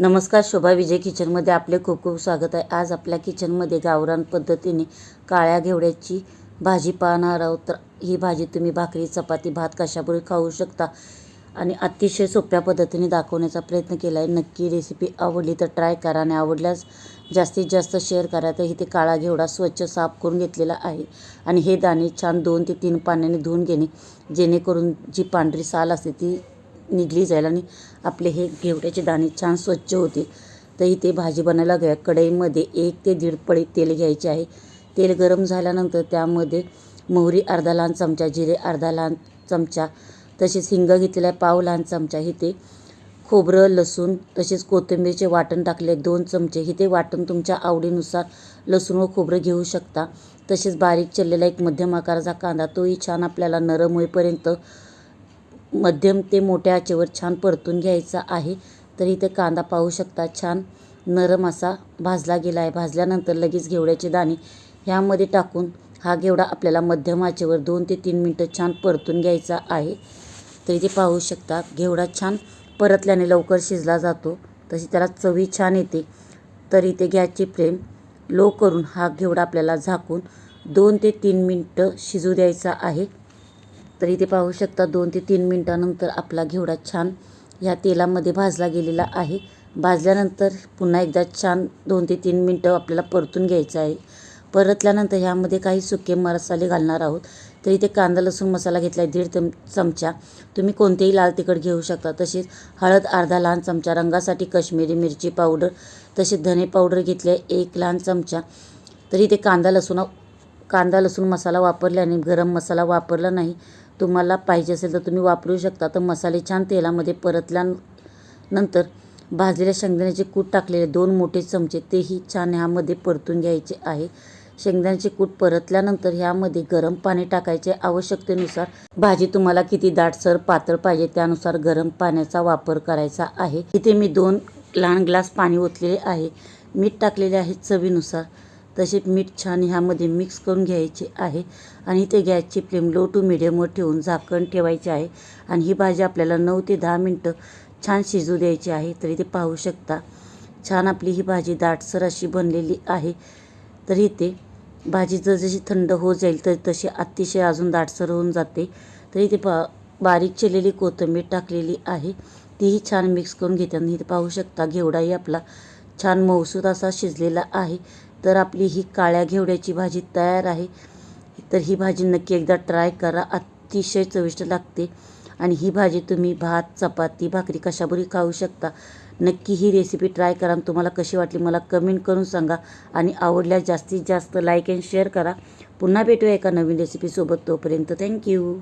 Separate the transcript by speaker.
Speaker 1: नमस्कार शोभा विजय किचनमध्ये आपले खूप खूप स्वागत आहे. आज आपल्या किचनमध्ये गावरान पद्धतीने काळ्या घेवड्याची भाजी पाहणार आहोत. तर ही भाजी तुम्ही भाकरी चपाती भात कशाबरोबर खाऊ शकता आणि अतिशय सोप्या पद्धतीने दाखवण्याचा प्रयत्न केला आहे. नक्की रेसिपी आवडली तर ट्राय करा आणि आवडल्यास जास्तीत जास्त शेअर करा. तर इथे काळा घेवडा स्वच्छ साफ करून घेतलेला आहे आणि हे दाणे छान दोन ते तीन पाण्याने धुवून घेणे जेणेकरून जी पांढरी साल असते ती निघली जाईल आणि आपले हे घेवट्याचे दाणे छान स्वच्छ होतील तर इथे भाजी बनायला घ्या कढईमध्ये एक ते दीड पळी तेल घ्यायचे आहे. तेल गरम झाल्यानंतर त्यामध्ये मोहरी अर्धा लहान चमचा जिरे अर्धा लहान चमचा तसेच हिंग घेतलेला आहे पाव लहान चमचा. इथे खोबरं लसूण तसेच कोथिंबीरचे वाटण टाकले दोन चमचे. इथे वाटण तुमच्या आवडीनुसार लसूण व खोबरं घेऊ शकता. तसेच बारीक चिरलेला एक मध्यम आकाराचा कांदा तोही छान आपल्याला नरम होईपर्यंत मध्यम ते मोठ्या आचेवर छान परतून घ्यायचा आहे. तर इथे कांदा पाहू शकता छान नरम असा भाजला गेला आहे भाजल्यानंतर लगेच घेवड्याचे दाणे ह्यामध्ये टाकून हा घेवडा आपल्याला मध्यम आचेवर दोन ते तीन मिनटं छान परतून घ्यायचा आहे. तर इथे पाहू शकता घेवडा छान परतल्याने लवकर शिजला जातो. तशी त्याला चवी छान येते. तर इथे गॅसची फ्लेम लो करून हा घेवडा आपल्याला झाकून दोन ते तीन मिनटं शिजू द्यायचा आहे. तर इथे पाहू शकता दोन ते तीन मिनटानंतर आपला घेवडा छान ह्या तेलामध्ये भाजला गेलेला आहे. भाजल्यानंतर पुन्हा एकदा छान दोन ते तीन मिनटं आपल्याला परतून घ्यायचं आहे. परतल्यानंतर ह्यामध्ये काही सुके मसाले घालणार आहोत. तर इथे कांदा लसूण मसाला घेतला आहे दीड चम चमचा. तुम्ही कोणतेही लाल तिखट घेऊ शकता. तसेच हळद अर्धा लहान चमचा. रंगासाठी कश्मीरी मिरची पावडर. तसेच धने पावडर घेतले आहे एक लहान चमचा. तर इथे कांदा लसूण कांदा लसूण मसाला वापरल्याने गरम मसाला वापरला नाही तुम्हाला पाहिजे असेल तर तुम्ही वापरू शकता. तर मसाले छान तेलामध्ये परतल्यानंतर भाजलेल्या शेंगदाण्याचे कूट टाकलेले दोन मोठे चमचे तेही छान ह्यामध्ये परतून घ्यायचे आहे. शेंगदाण्याचे कूट परतल्यानंतर ह्यामध्ये गरम पाणी टाकायचे. आवश्यकतेनुसार भाजी तुम्हाला किती दाटसर पातळ पाहिजे त्यानुसार गरम पाण्याचा वापर करायचा आहे. इथे मी दोन लहान ग्लास पाणी ओतलेले आहे. मीठ टाकलेले आहे चवीनुसार. तसेच मीठ छान ह्यामध्ये मिक्स करून घ्यायचे आहे. आणि ते गॅसची फ्लेम लो टू मिडियमवर ठेवून झाकण ठेवायचे आहे. आणि ही भाजी आपल्याला नऊ ते दहा मिनटं छान शिजू द्यायची आहे. तरी ते पाहू शकता छान आपली ही भाजी दाटसर अशी बनलेली आहे. तर इथे भाजी जसजशी थंड होत जाईल तर तशी अतिशय अजून दाटसर होऊन जाते. तर इथे पा बारीक चिरलेली कोथिंबीर टाकलेली आहे. तीही छान मिक्स करून घेते आणि इथे पाहू शकता घेवडाही आपला छान मऊसूद असा शिजलेला आहे. तर आपली ही काळ्या घेवड्याची भाजी तयार आहे. तर ही भाजी नक्की एकदा ट्राय करा. अतिशय चविष्ट लागते. आणि ही भाजी तुम्ही भात चपाती भाकरी कशाबरी खाऊ शकता. नक्की ही रेसिपी ट्राय करा तुम्हाला कशी वाटली मला कमेंट करून सांगा. आणि आवडल्यास जास्तीत जास्त लाईक अँड शेअर करा. पुन्हा भेटूया एका नवीन रेसिपीसोबत तोपर्यंत थँक्यू